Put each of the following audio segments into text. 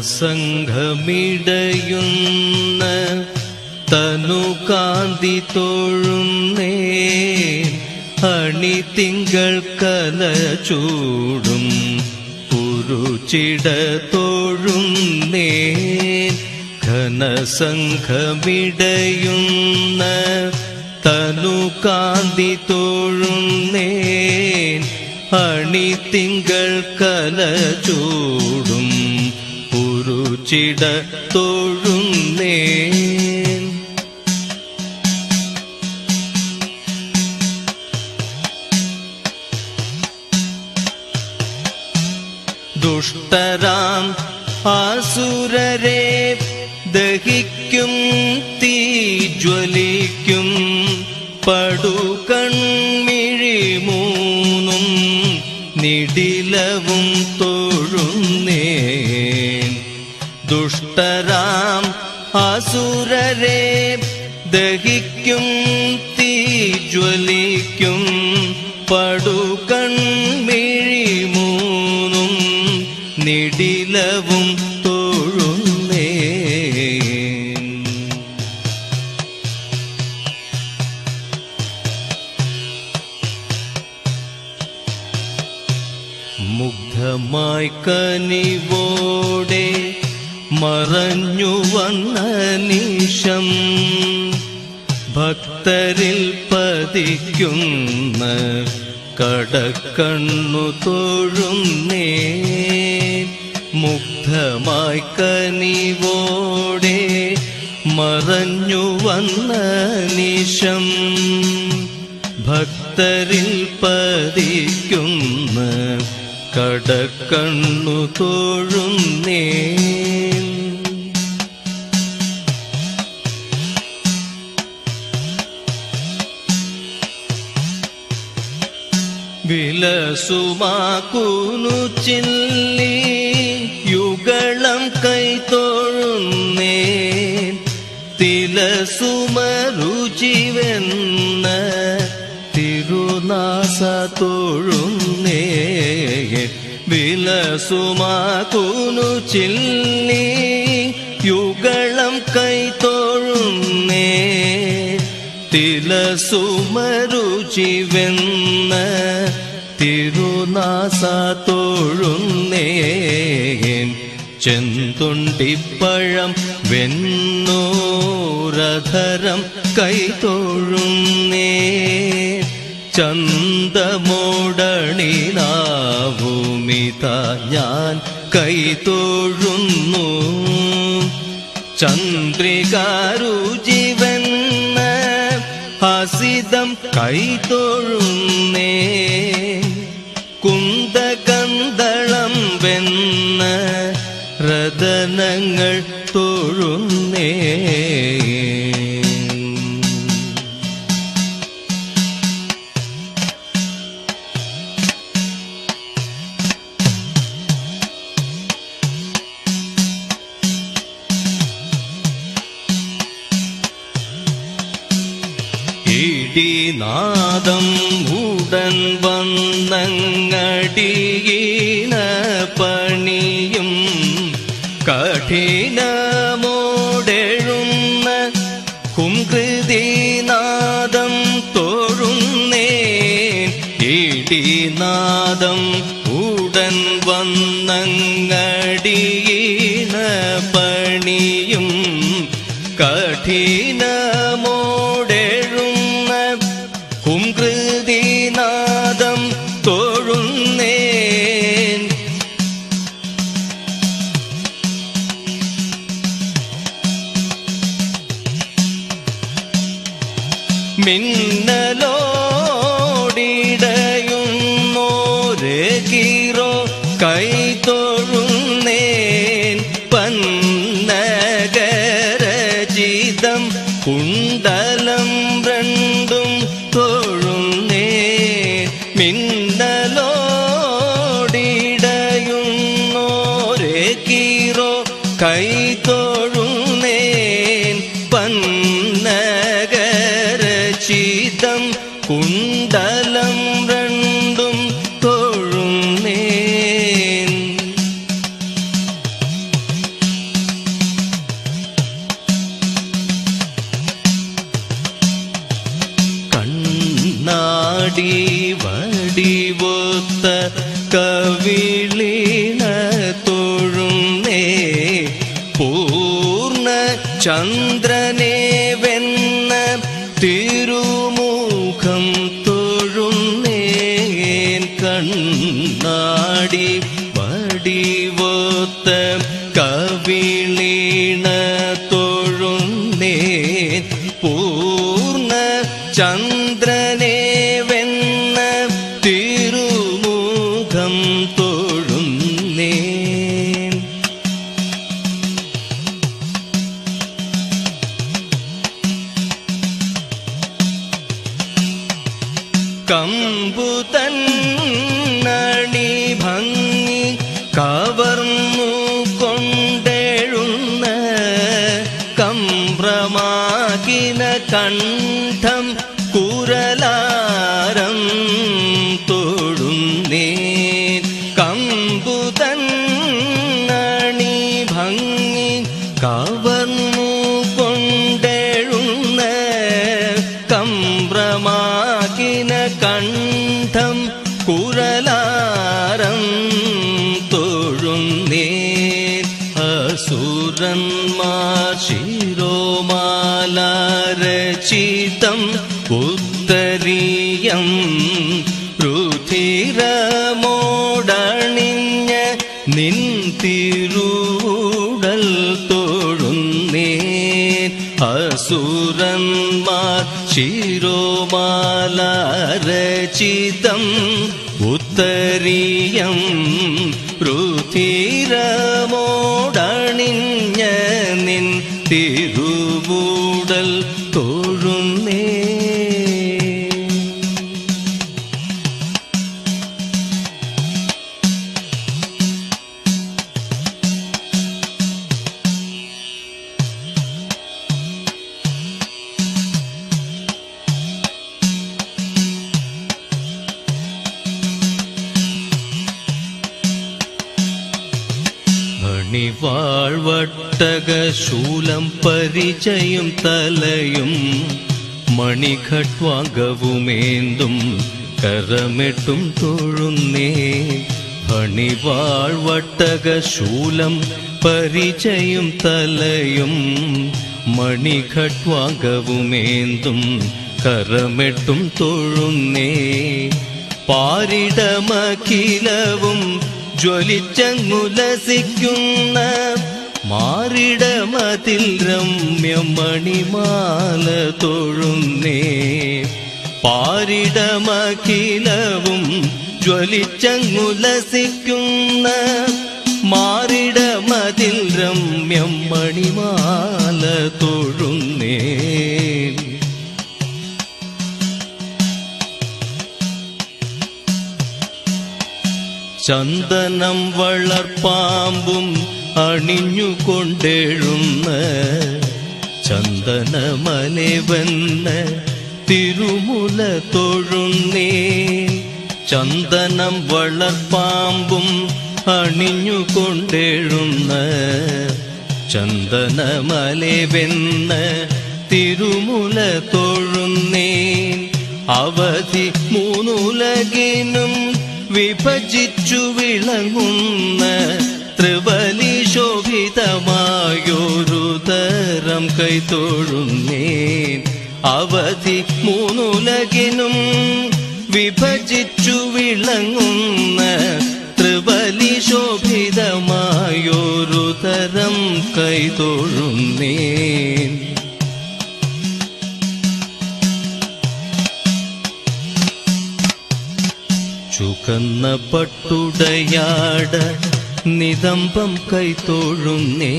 ജനസംഘമിടയുന്ന തനു കാന്തി തോഴുന്നേ. അണി തിങ്കൾ കല ചൂടും ഉരുചിട തോഴുന്നേ. ഘനസംഘമിടയുന്ന തനു കാന്തി തോഴുന്നേ. അണി തിങ്കൾ കല ചൂടും ഉരുചിട തൊഴുന്നേ ദുഷ്ടരാം ആസുരരെ ദഹിക്കും തീ ജ്വലിക്കും പടുകൺമിഴി മൂന്നും നിടിലവും ആസുരരെ ദഹിക്കും തീ ജ്വലിക്കും പടുകൺമിഴി മൂന്നും നിടിലവും തോഴുന്നേ മുഗ്ധമായി കനിവോടെ മറഞ്ഞു വന്ന നിഷം ഭക്തരിൽ പതിക്കുന്ന കടക്കണ്ണു തോഴുന്നേ മുഗ്ധമായി കനിവോടെ മറഞ്ഞു വന്ന നിശം ഭക്തരിൽ പതിക്കുന്ന കടക്കണ്ണു തോഴുന്നേ വിലസുമാക്കൂനു ചില്ലി യുഗളം കൈത്തൊഴുന്നേ തിലസുമരുചിവെന്ന തിരുനാസ തൊഴുന്നേ വിലസുമാക്കൂനു ചില്ലി യുഗളം കൈത്തൊഴുന്നേ തിലസുമരുചിവെന്ന തിരുനാസ തോഴുന്നേ ചെന്തുണ്ടിപ്പഴം വെണ്ണൂരധരം കൈതൊഴുന്നേ ചന്തമോടണിനാവുമിത ഞാൻ കൈതൊഴുന്നു. ചന്ദ്രികാരുജീവന്ന ഹസിതം കൈതൊഴുന്നേ കുന്തകന്തളം വെന്ന രതനങ്ങൾ തൊഴുന്നേ. വന്നങ്ങടിയീന പണിയും കഠിനമോടെഴുന്ന കുംകൃതിനാദം തോഴുന്നേ ഇടിനാദം ഉടൻ വന്നങ്ങടിയീന പണിയും കഠിനമോടെഴുന്ന ഹുംകൃതിനാദം Kun. തിരുമുഖം തൊഴുന്നേൻ കണ്ണാടി വടിവൊത്ത കമ്പുതന്നണി ശിരോമാലാരചിതം ഉത്തരീയം രുധിരമോടണിഞ്ഞ നിൻ തിരുടൽ തൊഴുന്നേ അസുരന്മാർ ശിരോമാലാരചിതം ഉത്തരീയം രുധിരമോടണിഞ്ഞ നിൻ തിരുവൂടൽ മണിവാഴ്വട്ടകശൂലം പരിചയും തലയും മണിഘട്വാംഗവുമേന്തും കരമെട്ടും തൊഴുന്നേ മണിവാഴ്വട്ടകശൂലം പരിചയും തലയും മണിഘട്വാംഗവുമേന്തും കരമെട്ടും തൊഴുന്നേ പാരിടമഖിലവും ജ്വലിച്ചങ്ങുലസിക്കുന്ന മാറിടമതിൽ രമ്യമണിമാല തൊഴുന്നേ. പാരിടമഖിലവും ജ്വലിച്ചങ്ങുലസിക്കുന്ന മാറിടമതിൽ രമ്യം മണിമാല തൊഴുന്നേ. ചന്ദനം വളർപ്പാമ്പും അണിഞ്ഞുകൊണ്ടെഴുന്ന ചന്ദനമനവെന്ന് തിരുമുല തൊഴുന്നേ. ചന്ദനം വളർപ്പാമ്പും അണിഞ്ഞുകൊണ്ടെഴുന്ന ചന്ദനമലവെന്ന തിരുമുല തൊഴുന്നേ. അവധി മൂന്നുലകിനും വിഭജിച്ചു വിളങ്ങുന്ന ത്രിവലി ശോഭിതമായൊരു തരം കൈത്തൊഴുന്നേൻ അവധി മൂന്നുലകിനും വിഭജിച്ചു വിളങ്ങുന്ന ത്രിവലി ശോഭിതമായൊരു തരം കൈതൊഴുന്നേൻ. ചുകന്ന പട്ടുടയാട നിതംബം കൈത്തോഴുന്നേ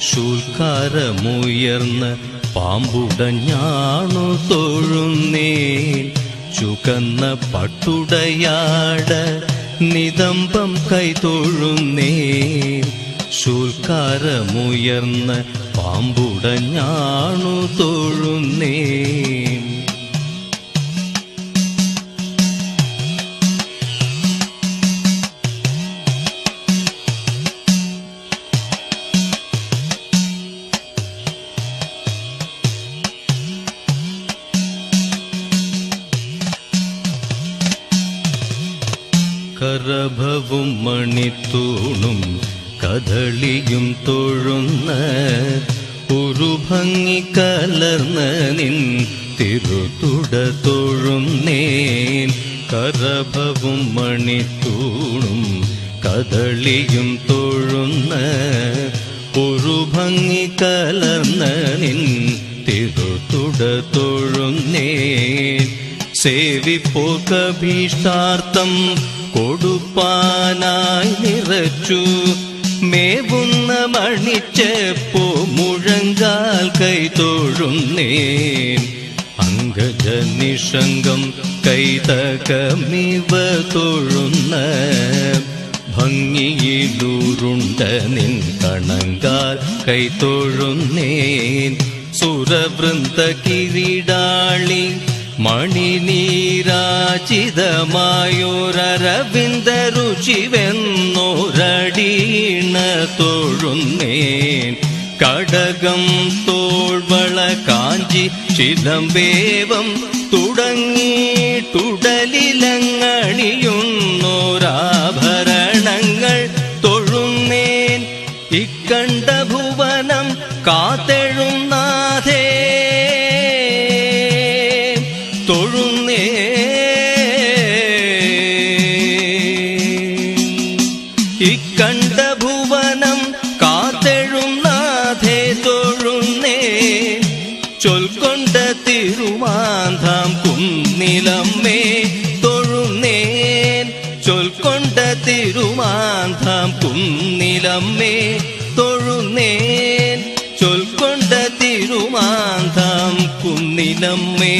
ശൂൽക്കാരമുയർന്ന പാമ്പുടഞ്ഞാണു തൊഴുന്നേ. ചുകന്ന പട്ടുടയാട നിതംബം കൈതൊഴുന്നേ. ശൂൽക്കാരമുയർന്ന പാമ്പുടഞ്ഞാണു തൊഴുന്നേ. കദളിയും തൊഴുന്ന ഒരു ഭംഗി കലർന്ന നിൻ തിരുതുട തൊഴുന്നേൻ. കരഭവും മണിത്തൂണും കദളിയും തൊഴുന്ന ഒരു ഭംഗി കലർന്ന നിൻ തിരുതുട തൊഴുന്നേൻ. സേവിപ്പോക്കഭീഷ്ടാർത്ഥം കൊടുപ്പാനായി നിറച്ചു മേവുന്ന മണിച്ചപ്പോ മുഴങ്കാൽ കൈ തൊഴുന്നേൻ. അങ്കജനിഷംഗം കൈതകമിവ തൊഴുന്ന ഭംഗിയിലൂരുണ്ട നിൻ കണങ്കാൽ കൈ കൈതൊഴുന്നേൻ സുരവൃന്ദ കിരീടാളി മണിനീരാചിതമായൊരവിന്ദ രുചിവെന്നോരടീണ തൊഴുന്നേൻ. കടകം തോൾവള കാഞ്ചി ചിലമ്പേവം തുടങ്ങിയിട്ടുടലിലങ്ങണിയുന്നോരാഭരണങ്ങൾ കുന്നിലമ്മേ തൊഴുന്നേൻ ചൊൽക്കൊണ്ട തിരുമാന്താം കുന്നിലമ്മേ തൊഴുന്നേൻ ചൊൽക്കൊണ്ട തിരുമാന്താം കുന്നിലമ്മേ.